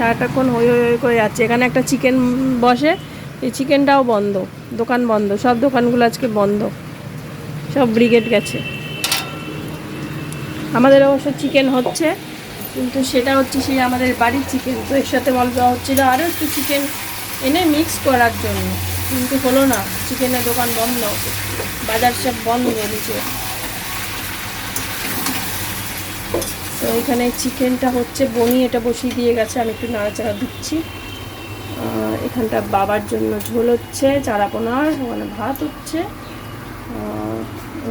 সারাটাক্ষণ হই হই করে যাচ্ছে। এখানে একটা চিকেন বসে, এই চিকেনটাও বন্ধ, দোকান বন্ধ, সব দোকানগুলো আজকে বন্ধ। সব ব্রিগেড গেছে। আমাদের অবশ্য চিকেন হচ্ছে, কিন্তু সেটা হচ্ছে সেই আমাদের বাড়ির চিকেন তো এর সাথে বল দেওয়া হচ্ছিল আরও একটু চিকেন এনে মিক্স করার জন্য। কিন্তু হলো না চিকেনের দোকান বন্ধ, বাজার সব বন্ধ হয়ে দিয়েছে তো এখানে চিকেনটা হচ্ছে বনি এটা বসিয়ে দিয়ে গেছে, আমি একটু নাড়াচাড়া দিচ্ছি। এখানটা বাবার জন্য ঝোল হচ্ছে, চারাপোনার, ওখানে ভাত হচ্ছে।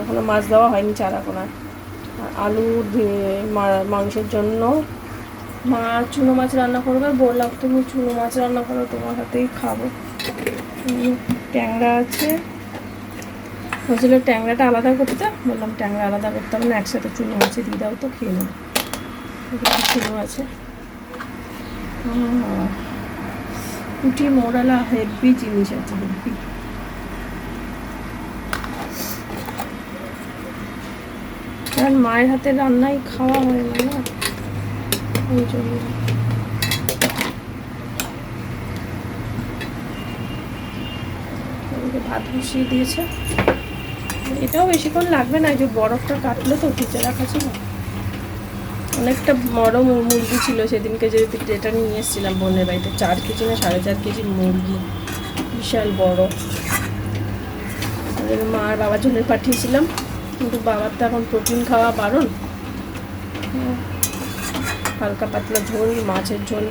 ওখানে মাছ দেওয়া হয়নি চারাপোনার। আর আলু মাংসের জন্য। মা, চুনো মাছ রান্না করবে বললাম, তুমি চুনো মাছ রান্না করো, তোমার হাতেই খাব। ট্যাংরা আছে। বলছিল ট্যাংরাটা আলাদা করতে, বললাম ট্যাংরা আলাদা করতে হবে না, একসাথে চুনো মাছে দিয়ে দাও তো, খেয়ে নেব আছে পুঁটি মোড়ালা হেভি জিনিস আছে হেভি কারণ মায়ের হাতে রান্নাই খাওয়া হয় না ওই জন্য। ভাত বসিয়ে দিয়েছে। এটাও বেশিক্ষণ লাগবে না যে বরফটা কাটলো তো ফ্রিজে রাখা ছিল। অনেকটা বড় মুরগি ছিল, সেদিনকে যে যেটা নিয়ে এসেছিলাম বোনের বাড়িতে, চার কেজি না সাড়ে চার কেজি মুরগি, বিশাল বড়। মা আর বাবার জন্য পাঠিয়েছিলাম, কিন্তু বাবার তো এখন প্রোটিন খাওয়া বারণ। হালকা পাতলা ঝোল, মাছের ঝোল,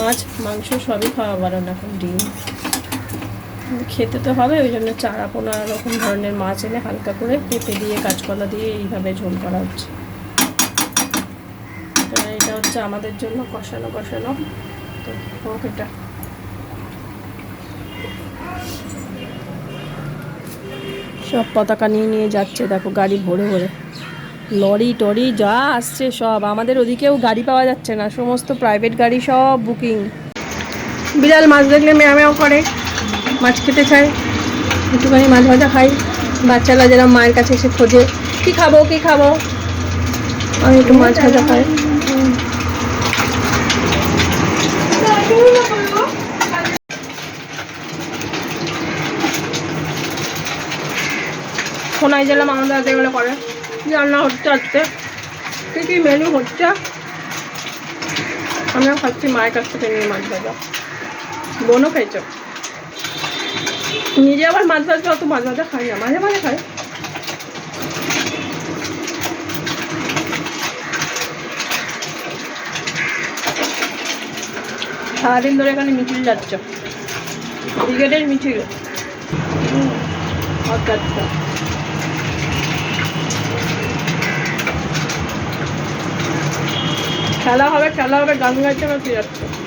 মাছ, মাংস সবই খাওয়া বারণ এখন ডিম। খেতে তো হবে, ওই জন্য চারা পোনা রকম ধরনের মাছ এনে হালকা করে পেঁপে দিয়ে, কাঁচকলা দিয়ে এইভাবে ঝোল করা হচ্ছে। এটা হচ্ছে আমাদের জন্য কষানো কষানো। তো হোক এটা। সব পতাকা নিয়ে নিয়ে যাচ্ছে, দেখো গাড়ি ভরে ভরে। লরি টরি যা আসছে সব। আমাদের ওদিকেও গাড়ি পাওয়া যাচ্ছে না। সমস্ত প্রাইভেট গাড়ি সব বুকিং বিড়াল মাছ দেখলে মেয়া মেয়াও করে। মাছ খেতে চায়। একটুখানি মাছ ভাজা খাই। বাচ্চারা যেরকম মায়ের কাছে এসে খোঁজে। কি খাব কি খাব? আমি একটু মাছ ভাজা খাই। কোনায় গেলাম আমাদের হাতে গেলে করে। রান্না হচ্ছে আজকে? কী কী মেনু হচ্ছে? আমরা খাচ্ছি মায়ের কাছ থেকে নিয়ে মাছ ভাজা। বোনও খাইছ। নিজে আবার মাছ ভাজা অত মাছ ভাজা খাই না। মাঝে মাঝে খাই। সারাদিন ধরে এখানে মিছিল যাচ্ছ। ব্রিগেডের মিছিল। আচ্ছা আচ্ছা। খেলা হবে খেলা হবে গান গাইতে না তুই যাচ্ছে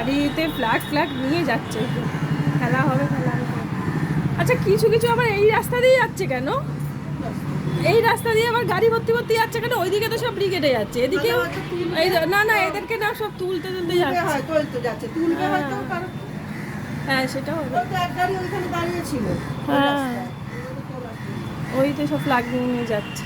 গাড়িতে ফ্ল্যাগ ফ্ল্যাগ নিয়ে যাচ্ছে খেলা হবে খেলা হবে। আচ্ছা কিছু কিছু আবার এই রাস্তা দিয়ে যাচ্ছে কেন? এই রাস্তা দিয়ে আবার গাড়ি ভর্তি ভর্তি যাচ্ছে কেন? ওইদিকে তো সব ব্রিগেডে যাচ্ছে। এদিকে এই না না এদেরকে না সব তুলতে তুলতে যাচ্ছে। হ্যাঁ। সেটাও দাঁড়িয়ে ছিল। হ্যাঁ। ওই তো সব ফ্ল্যাগ নিয়ে যাচ্ছে।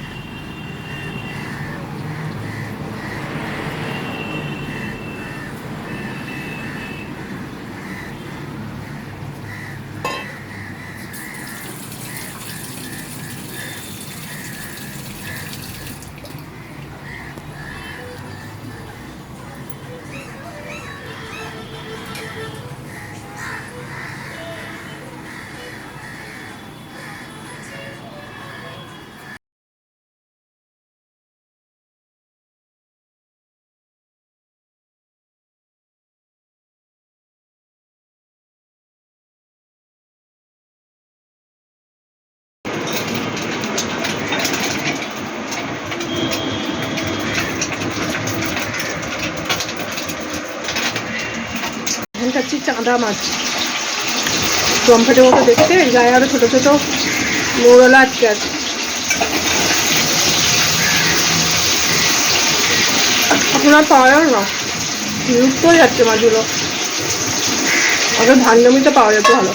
খাচ্ছি মাছ। জমফেটের মতো দেখতে গায়ে আরও ছোটো ছোটো মৌরলা আটকে আছে। এখন আর পাওয়া যাবে না। বিলুপ্ত হয়ে যাচ্ছে মাছগুলো। আগে ধান জমিতে পাওয়া যেত ভালো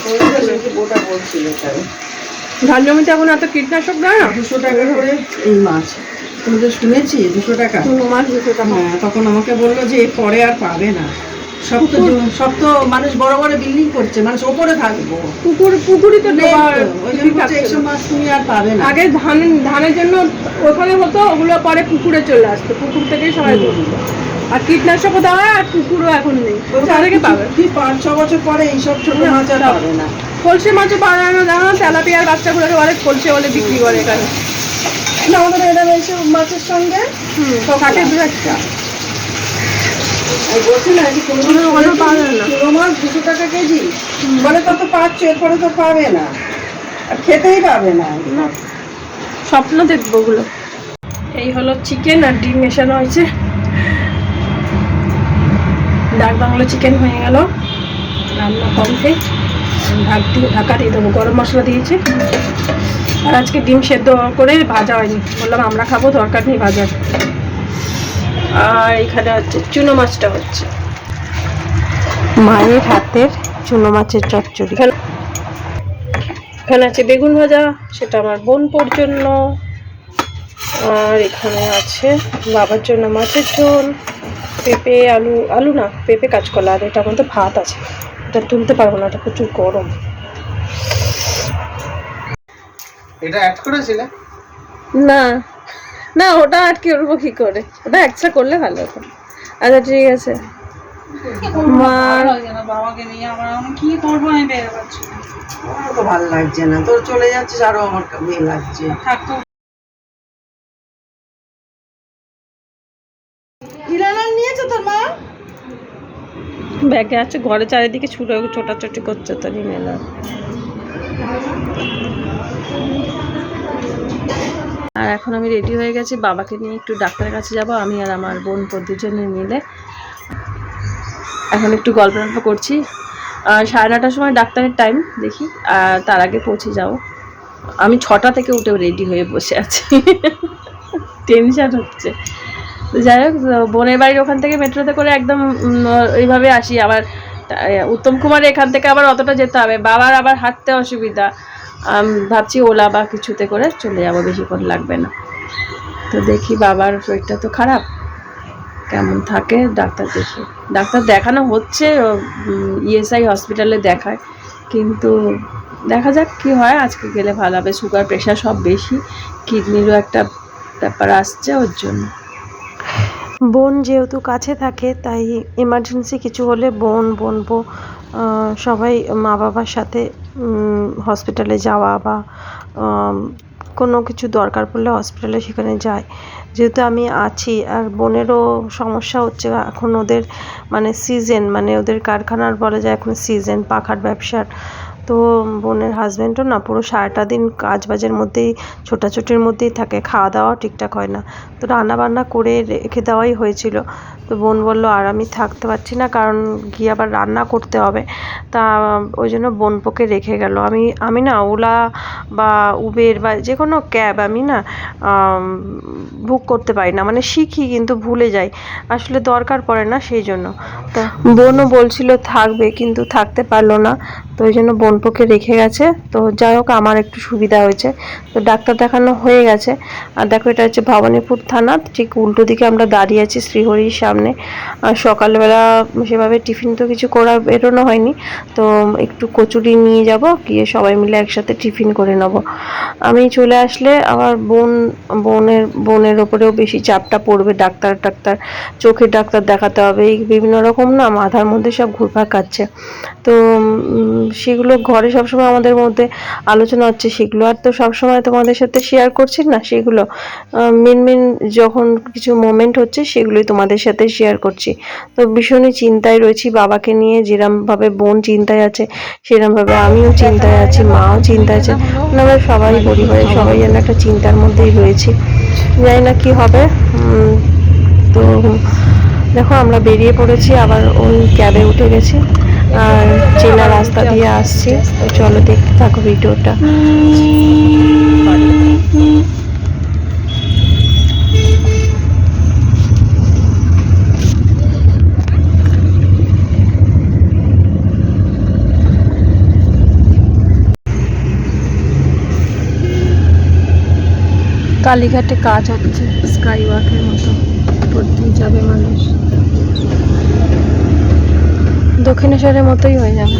ওটা বলছিল ধান জমিতে এখন এত কীটনাশক দেয় না? দুশো টাকা করে এই মাছ। তুমি তো শুনেছি দুশো টাকা। মাছ দুশো টাকা। হ্যাঁ তখন আমাকে বলল যে পরে আর পাবে না। সব তো সব তো মানুষ বড় বড় বিল্ডিং করছে মানুষ ওপরে থাকব। পুকুর পুকুরই তো নেই। এইসব মাছ তুমি আর পাবে না। আগে ধান ধানের জন্য ওখানে হতো ওগুলো পরে পুকুরে চলে আসতো। পুকুর থেকেই সবাই আর কীটনাশকও দেওয়া আর পুকুরও এখন নেই। থেকে পাবে। কি পাঁচ ছ বছর পরে এইসব ছোট মাছ আর। পাবে না। কলসি মাছও পাওয়া যায় না জানো তেলাপিয়ার বাচ্চাগুলোকে বলে কলসি বলে বিক্রি করে এখানে। আমাদের এটা মাছের সঙ্গে থাকে দু একটা। আমি বলছি না যে কোনো কোনো পাওয়া যায় না। ছোটো মাছ দুশো টাকা কেজি। বলে পাচ্ছ এরপরে তো পাবে না। আর খেতেই পাবে না। না স্বপ্ন দেখব ওগুলো। এই হলো চিকেন আর ডিম মেশানো হয়েছে। ডাক বাংলো চিকেন হয়ে গেল। রান্না কমপ্লিট ঢাক দিয়ে ঢাকা দিয়ে দেবো গরম মশলা দিয়েছি। আর আজকে ডিম সেদ্ধ করে ভাজা হয়নি। বললাম আমরা খাব দরকার নেই ভাজার। আর এখানে হচ্ছে চুনো মাছটা হচ্ছে। মায়ের হাতের চুনো মাছের চচ্চড়ি। এখানে এখানে আছে বেগুন ভাজা সেটা আমার বোনপোর জন্য। আর এখানে আছে বাবার জন্য মাছের ঝোল পেঁপে আলু আলু না পেঁপে কাঁচকলা আর এটা মধ্যে ভাত আছে। এটা তুলতে পারব না এটা প্রচুর গরম। এটা অ্যাড করেছিলে? না। না ওটা আটকে করব কি করে? ওটা এক্সট্রা করলে ভালো হতো। আচ্ছা ঠিক আছে। বাবাকে নিয়ে আমার কি করব আমি বেরো পাচ্ছি আমার তো ভালো লাগছে না। তোর চলে যাচ্ছিস আরও আমার লাগছে। থাকতো হিরালাল নিয়েছো তোর মা? ব্যাগে আছে ঘরে চারিদিকে ছুটে ছোটাছুটি করছে তো নিয়ে এলাম আর এখন আমি রেডি হয়ে গেছি। বাবাকে নিয়ে একটু ডাক্তারের কাছে যাব, আমি আর আমার বোন দুজনে মিলে। এখন একটু গল্প গল্প করছি। আর সাড়ে নটার সময় ডাক্তারের টাইম দেখি। আর তার আগে পৌঁছে যাব আমি ছটা থেকে উঠে রেডি হয়ে বসে আছি। টেনশন হচ্ছে। যাই হোক বোনের বাড়ির ওখান থেকে মেট্রোতে করে একদম এইভাবে আসি। আবার উত্তম কুমার এখান থেকে আবার অতটা যেতে হবে। বাবার আবার হাঁটতে অসুবিধা। ভাবছি ওলা বা কিছুতে করে চলে যাব, বেশিক্ষণ লাগবে না। তো দেখি বাবার শরীরটা তো খারাপ। কেমন থাকে ডাক্তার দেখি। ডাক্তার দেখানো হচ্ছে ইএসআই হসপিটালে দেখায়। কিন্তু দেখা যাক কি হয়, আজকে গেলে ভালো হবে। সুগার প্রেশার সব বেশি, কিডনিরও একটা ব্যাপার আসছে ওর জন্য। বোন যেহেতু কাছে থাকে, তাই এমার্জেন্সি কিছু হলে বোন, বোনবো সবাই মা বাবার সাথে হসপিটালে যাওয়া বা কোনো কিছু দরকার পড়লে হসপিটালে সেখানে যাই যেহেতু আমি আছি, আর বোনেরও সমস্যা হচ্ছে, এখন ওদের মানে সিজন মানে ওদের কারখানার বলা যায় এখন সিজন পাখার ব্যবসার তো বোনের হাজব্যান্ডও না পুরো সারাটা দিন কাজ বাজের মধ্যেই, ছোটাছুটির মধ্যেই থাকে খাওয়া দাওয়া ঠিকঠাক হয় না। তো রান্না বান্না করে রেখে দেওয়াই হয়েছিল। তো বোন বলল, আর আমি থাকতে পারছি না, কারণ গিয়ে আবার রান্না করতে হবে। তা ওই জন্য বোনপোকে রেখে গেল। আমি আমি না, ওলা বা উবের বা যে কোনো ক্যাব আমি না বুক করতে পারি না। মানে শিখি, কিন্তু ভুলে যাই। আসলে দরকার পড়ে না, সেই জন্য। তা বোনও বলছিল, থাকবে। কিন্তু থাকতে পারল না। তো ওই জন্য বোনপোকে রেখে গেছে। তো যাই হোক, আমার একটু সুবিধা হয়েছে। তো ডাক্তার দেখানো হয়ে গেছে। আর দেখো, এটা হচ্ছে ভবানীপুর থানা। ঠিক উল্টো দিকে আমরা দাঁড়িয়ে আছি শ্রীহরির সামনে। আর সকালবেলা সেভাবে টিফিন তো কিছু করা, বেরোনো হয়নি। তো একটু কচুরি নিয়ে যাব, গিয়ে সবাই মিলে একসাথে টিফিন করে নেব। আমি চলে আসলে আমার বোন, বোনের বোনের ওপরেও বেশি চাপটা পড়বে। ডাক্তার ডাক্তার, চোখের ডাক্তার দেখাতে হবে। এই বিভিন্ন রকম না মাথার মধ্যে সব ঘুরপাক খাচ্ছে। তো সেগুলো ঘরে সবসময় আমাদের মধ্যে আলোচনা হচ্ছে, সেগুলো আর তো সবসময় তোমাদের সাথে শেয়ার করছি না, সেগুলো মেন মেন যখন কিছু মোমেন্ট হচ্ছে, সেগুলোই তোমাদের সাথে শেয়ার করছি। তো ভীষণই চিন্তায় রয়েছি, বাবাকে নিয়ে যেরমভাবে বোন চিন্তায় আছে, সেরমভাবে আমিও চিন্তায় আছি, মাও চিন্তায় আছে, আমরা সবাই পরিবারে সবাই যেন একটা চিন্তার মধ্যেই রয়েছি। জানি না কি হবে তো দেখো আমরা বেরিয়ে পড়েছি, আবার ওই ক্যাবে উঠে গেছি। আর চেনা রাস্তা দিয়ে আসছি। তো চলো দেখতে থাকো ভিডিওটা। কালীঘাটে কাজ হচ্ছে স্কাই ওয়াকের মতো। পড়তেই যাবে মানুষ। দক্ষিণেশ্বরের মতোই হয়ে যাবে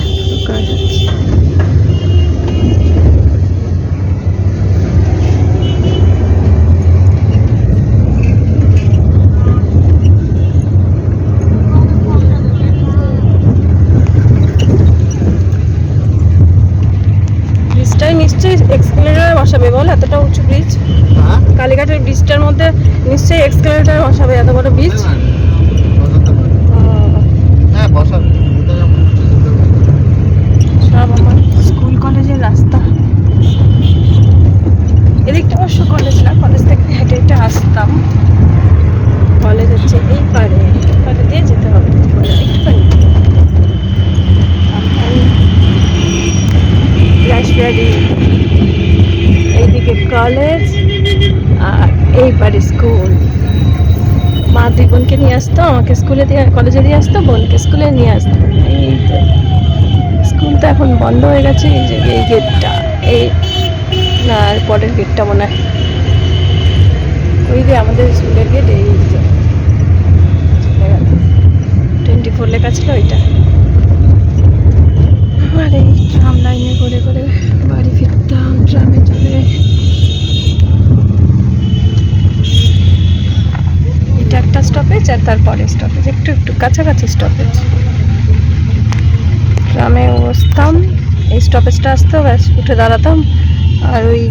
নিশ্চয়ই এক্সকেলেটারে বসাবে বল এতটা উঁচু ব্রিজ হ্যাঁ কালীঘাটের ব্রিজটার মধ্যে নিশ্চয়ই এক্সকেলেটার বসাবে এত বড় ব্রিজ বসাতে হ্যাঁ বসার আমার স্কুল, কলেজের রাস্তা। এদিকটা অবশ্য কলেজ না, কলেজ থেকে হেঁটে হেঁটে আসতাম। কলেজ হচ্ছে এই পারে পারে দিয়ে যেতে হবে একটুখানি। রাজবাড়ি এইদিকে কলেজ আর এই পারে স্কুল। মা দুই বোনকে নিয়ে আসতো, আমাকে স্কুলে দিয়ে, কলেজে দিয়ে আসতো, বোনকে স্কুলে নিয়ে আসতো। এই তো। তো এখন বন্ধ হয়ে গেছে, এই যে এই গেটটা এই, না পরের গেটটা মনে হয়। ওই যে আমাদের স্কুলের গেট এই টোয়েন্টি ফোর লেখা ছিল ওইটা। আর এই ট্রাম লাইনে করে করে বাড়ি ফিরতাম ট্রামে চলে এটা একটা স্টপেজ আর তারপরে স্টপেজ একটু একটু কাছাকাছি স্টপেজ বসতাম, এই স্টপেজটা আসতো, ব্যাস, উঠে দাঁড়াতাম, আর ওই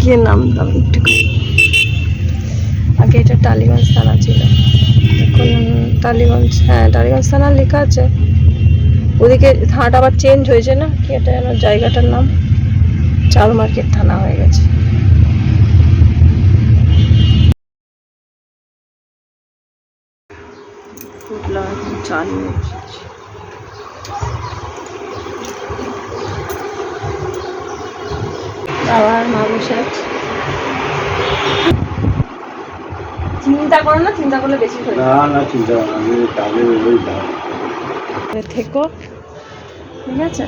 গিয়ে নামতাম একটু। আগে এটা টালিগঞ্জ থানা ছিল। এখন টালিগঞ্জ হ্যাঁ টালিগঞ্জ থানা লেখা আছে। ওদিকে থানাটা আবার চেঞ্জ হয়েছে না, কি এটা যেন জায়গাটার নাম, চাল মার্কেট থানা হয়ে গেছে। আবার মা বসে আছে। চিন্তা করো না চিন্তা করলে বেশি হয়ে না না চিন্তা আমি কাজে যাবে থেকো ঠিক আছে?